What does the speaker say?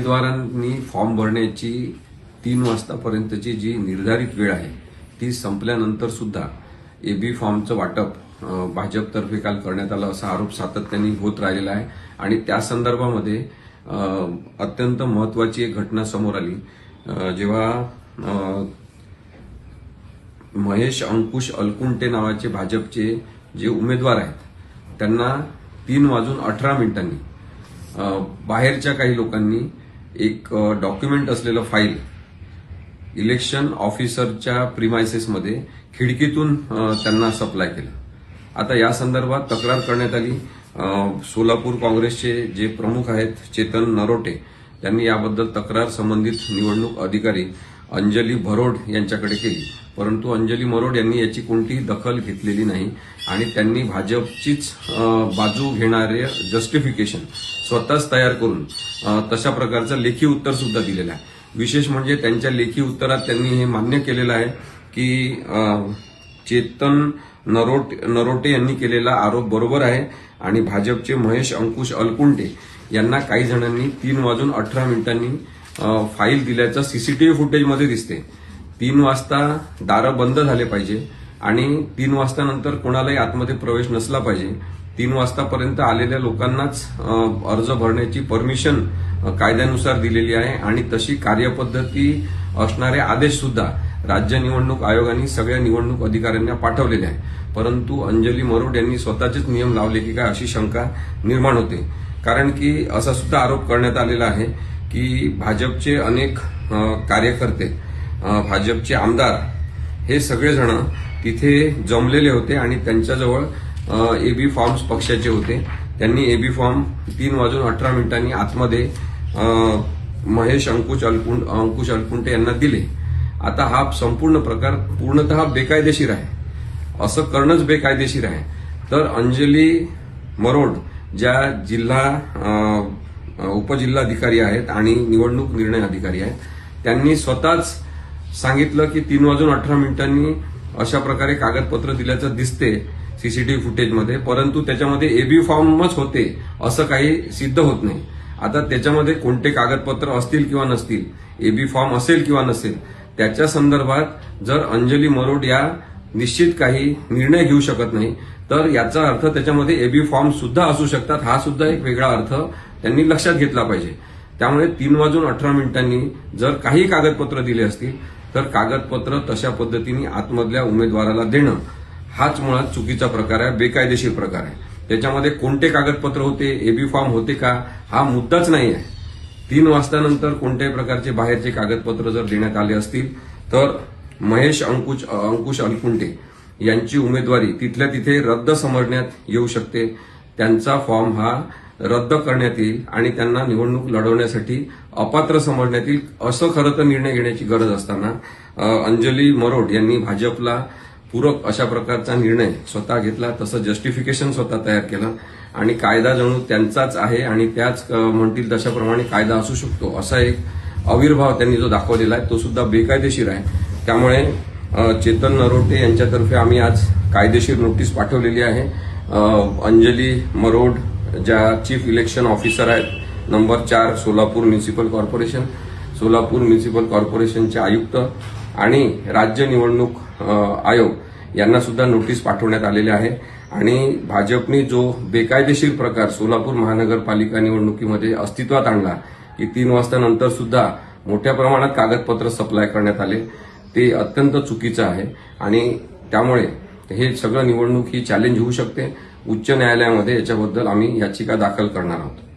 उमेदवारांनी फॉर्म भरण्याची तीन वाजतापर्यंतची जी निर्धारित वेळ आहे ती संपल्यानंतर सुद्धा एबी फॉर्मचं वाटप भाजपतर्फे काल करण्यात आलं असा आरोप सातत्याने होत राहिलेला आहे. आणि त्या संदर्भामध्ये अत्यंत महत्वाची एक घटना समोर आली. जेव्हा महेश अंकुश अलकुंटे नावाचे भाजपचे जे उमेदवार आहेत त्यांना तीन वाजून अठरा मिनिटांनी बाहेरच्या काही लोकांनी एक डॉक्युमेंट असलेलं फाईल इलेक्शन ऑफिसरच्या प्रिमायसेसमध्ये खिडकीतून त्यांना सप्लाय केलं. आता या संदर्भात तक्रार करण्यात आली. सोलापूर काँग्रेसचे जे प्रमुख आहेत चेतन नरोटे त्यांनी याबद्दल तक्रार संबंधित निवडणूक अधिकारी अंजली भरोड यांच्याकडे केली. परंतु अंजली मरोड यांनी याची कोणतीही दखल घेतलेली नाही आणि त्यांनी भाजपचीच बाजू घेणारे जस्टिफिकेशन स्वतःच तयार करून तशा प्रकारचं लेखी उत्तर सुद्धा दिलेलं आहे. विशेष म्हणजे त्यांच्या लेखी उत्तरात त्यांनी हे मान्य केलेलं आहे की चेतन नरोट नरोटे यांनी केलेला आरोप बरोबर आहे आणि भाजपचे महेश अंकुश अलकुंटे यांना काही जणांनी तीन वाजून अठरा मिनिटांनी फाईल दिल्याचं सीसीटीव्ही फुटेजमध्ये दिसते. तीन वाजता दारं बंद झाले पाहिजे आणि तीन वाजता नंतर कोणालाही आतमध्ये प्रवेश नसला पाहिजे. तीन वाजतापर्यंत आलेल्या लोकांनाच अर्ज भरण्याची परमिशन कायद्यानुसार दिलेली आहे आणि तशी कार्यपद्धती असणारे आदेश सुद्धा राज्य निवडणूक आयोगाने सगळ्या निवडणूक अधिकाऱ्यांना पाठवलेले आहे. परंतु अंजली मरोड यांनी स्वतःचेच नियम लावले की काय अशी शंका निर्माण होते. कारण की असा सुद्धा आरोप करण्यात आलेला आहे की भाजपचे अनेक कार्यकर्ते भाजपचे आमदार हे सगळेजण तिथे जमलेले होते आणि त्यांच्याजवळ एबी फॉर्म्स पक्षाचे होते. त्यांनी एबी फॉर्म तीन वाजून अठरा मिनिटांनी आतमध्ये महेश अंकुश अलकुंड अंकुश अलकुंटे यांना दिले. आता हा संपूर्ण प्रकार पूर्णतः बेकायदेशीर आहे. असं करणंच बेकायदेशीर आहे. तर अंजली मरोड ज्या जिल्हा उपजिल्हाधिकारी आहेत आणि निवडणूक निर्णय अधिकारी आहेत. त्यांनी स्वतःच सांगितलं की तीन वाजून अठरा मिनिटांनी अशा प्रकारे कागदपत्र दिल्याचं दिसते सीसीटीव्ही फुटेजमध्ये परंतु त्याच्यामध्ये एबी फॉर्मच होते असं काही सिद्ध होत नाही. आता त्याच्यामध्ये कोणते कागदपत्र असतील किंवा नसतील एबी फॉर्म असेल किंवा नसेल त्याच्या संदर्भात जर अंजली मरोड या निश्चित काही निर्णय घेऊ शकत नाही तर याचा अर्थ त्याच्यामध्ये एबी फॉर्म सुद्धा असू शकतात. हा सुद्धा एक वेगळा अर्थ त्यांनी लक्षात घेतला पाहिजे. त्यामुळे तीन वाजून अठरा मिनिटांनी जर काही कागदपत्र दिले असतील तर कागदपत्र तशा पद्धतीने आतमधल्या उमेदवाराला देणं हाच मुळात चुकीचा प्रकार आहे बेकायदेशीर प्रकार आहे. त्याच्यामध्ये कोणते कागदपत्र होते एबी फॉर्म होते का हा मुद्दाच नाही आहे. तीन वाजतानंतर कोणत्याही प्रकारचे बाहेरचे कागदपत्र जर देण्यात आले असतील तर महेश अंकुश अंकुश अलकुंटे यांची उमेदवारी तिथल्या तिथे रद्द समजण्यात येऊ शकते. त्यांचा फॉर्म हा रद्द करण्यात येईल आणि त्यांना निवडणूक लढवण्यासाठी अपात्र समजण्यात येईल. असं खरं तर निर्णय घेण्याची गरज असताना अंजली मरोड यांनी भाजपला पूरक अशा प्रकारचा निर्णय स्वतः घेतला तसं जस्टिफिकेशन स्वतः तयार केलं. आणि कायदा जणू त्यांचाच आहे आणि त्याच म्हणतील तशाप्रमाणे कायदा असू शकतो असा एक आविर्भाव त्यांनी जो दाखवलेला आहे तो सुद्धा बेकायदेशीर आहे. त्यामुळे चेतन नरोटे यांच्यातर्फे आम्ही आज कायदेशीर नोटीस पाठवलेली आहे. अंजली मरोड ज्या चीफ इलेक्शन ऑफिसर आहेत नंबर चार Solapur municipal corporation Solapur municipal कॉर्पोरेशनचे आयुक्त आणि राज्य निवडणूक आयोग यांना सुद्धा नोटीस पाठवण्यात आलेली आहे. आणि भाजपने जो बेकायदेशीर प्रकार सोलापूर महानगरपालिका निवडणुकीमध्ये अस्तित्वात आणला की तीन वाजता नंतर सुद्धा मोठ्या प्रमाणात कागदपत्र सप्लाय करण्यात आले ते अत्यंत चुकीचं आहे. आणि त्यामुळे हे सगळं निवडणूक ही चॅलेंज होऊ शकते. उच्च न्यायालयामध्ये याच्याबद्दल आम्ही याचिका दाखल करणार आहोत.